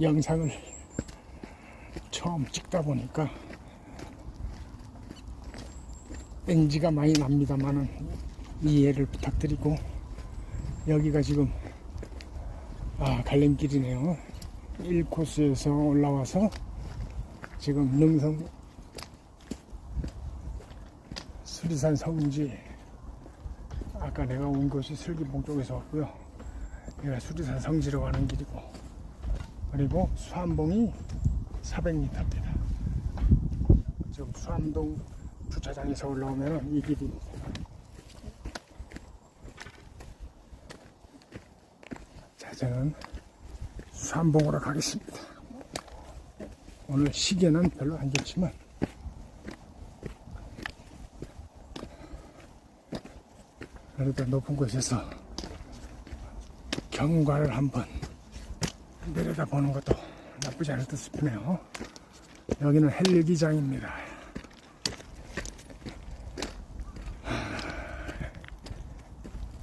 영상을 처음 찍다 보니까 NG가 많이 납니다만은 이해를 부탁드리고 여기가 지금 아 갈림길이네요. 1코스에서 올라와서 지금 능성 수리산 성지 아까 내가 온 곳이 슬기봉 쪽에서 왔고요. 여기가 수리산 성지로 가는 길이고 그리고 수암봉이 400m입니다. 지금 수암동 주차장에서 올라오면 이 길입니다. 자 저는 수암봉으로 가겠습니다. 오늘 시계는 별로 안 좋지만 그래도 높은 곳에서 경관을 한번 내려다 보는 것도 나쁘지 않을 듯 싶네요. 여기는 헬기장입니다.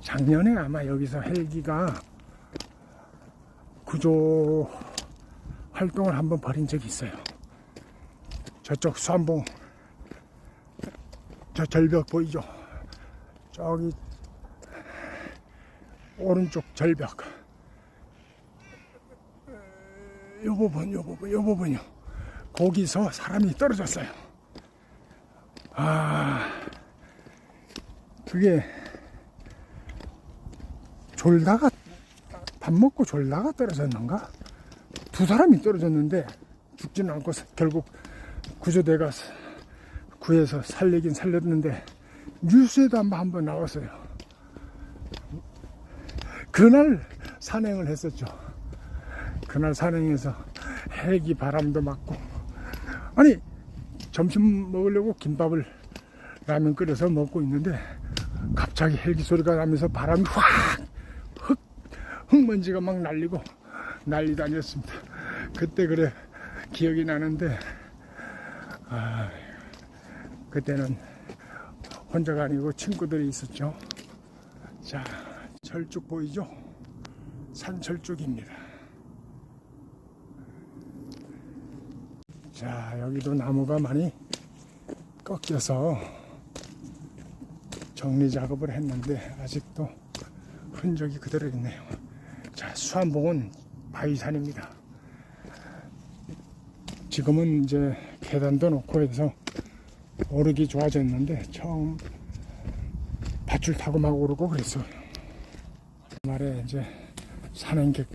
작년에 아마 여기서 헬기가 구조 활동을 한번 벌인 적이 있어요. 저쪽 수암봉 저 절벽 보이죠? 저기 오른쪽 절벽 요 부분 요 부분 요 부분이요. 거기서 사람이 떨어졌어요. 아 그게 졸다가 밥 먹고 졸다가 떨어졌는가? 두 사람이 떨어졌는데 죽지는 않고 결국 구조대가 구해서 살리긴 살렸는데 뉴스에도 한번 한번 나왔어요. 그날 산행을 했었죠. 그날 산행해서 헬기 바람도 맞고 아니 점심 먹으려고 김밥을 라면 끓여서 먹고 있는데 갑자기 헬기 소리가 나면서 바람이 확 흙, 흙먼지가 막 날리고 난리도 아니었습니다. 그때 그래 기억이 나는데 아, 그때는 혼자가 아니고 친구들이 있었죠. 자, 철쭉 보이죠? 산철쭉입니다. 자, 여기도 나무가 많이 꺾여서 정리 작업을 했는데 아직도 흔적이 그대로 있네요. 자, 수암봉은 바위산입니다. 지금은 이제 계단도 놓고 해서 오르기 좋아졌는데 처음 밧줄 타고 막 오르고 그랬어요. 말에 이제 산행객